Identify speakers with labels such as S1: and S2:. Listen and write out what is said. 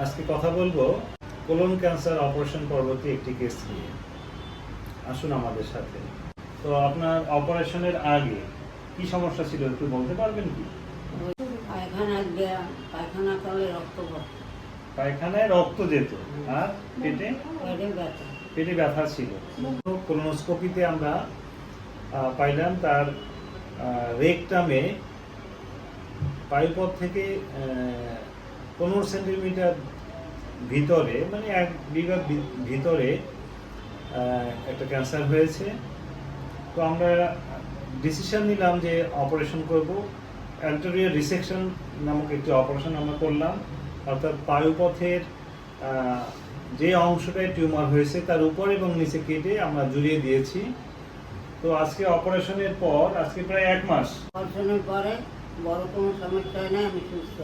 S1: আজকে কথা বলব কোলন ক্যান্সার অপারেশন পরবর্তী একটি কেস নিয়ে। আসুন আমাদের সাথে। তো আপনার অপারেশনের আগে কি সমস্যা ছিল একটু বলতে পারবেন কি?
S2: পায়খানা পায়খানা করলে রক্ত
S1: পায়খানায় রক্ত যেত আর পেটে?
S2: পেটে ব্যথা।
S1: ছিল। কোলোনোস্কোপিতে আমরা পাইলাম তার রেকটামে পায়ুপথ থেকে পনেরো সেন্টিমিটার ভিতরে মানে এক বিঘা ভিতরে একটা ক্যান্সার হয়েছে। তো আমরা ডিসিশন নিলাম যে অপারেশন করব। অ্যান্টোরিয়ার রিসেকশন নামক একটি অপারেশন আমরা করলাম। অর্থাৎ পায়ুপথের যে অংশটায় টিউমার হয়েছে তার উপর এবং নিচে কেটে আমরা জুড়িয়ে দিয়েছি। তো আজকে অপারেশনের পর, আজকে প্রায় এক মাস।
S2: অপারেশনের পরে বড় কোনো সমস্যা হয় না, আমি সুস্থ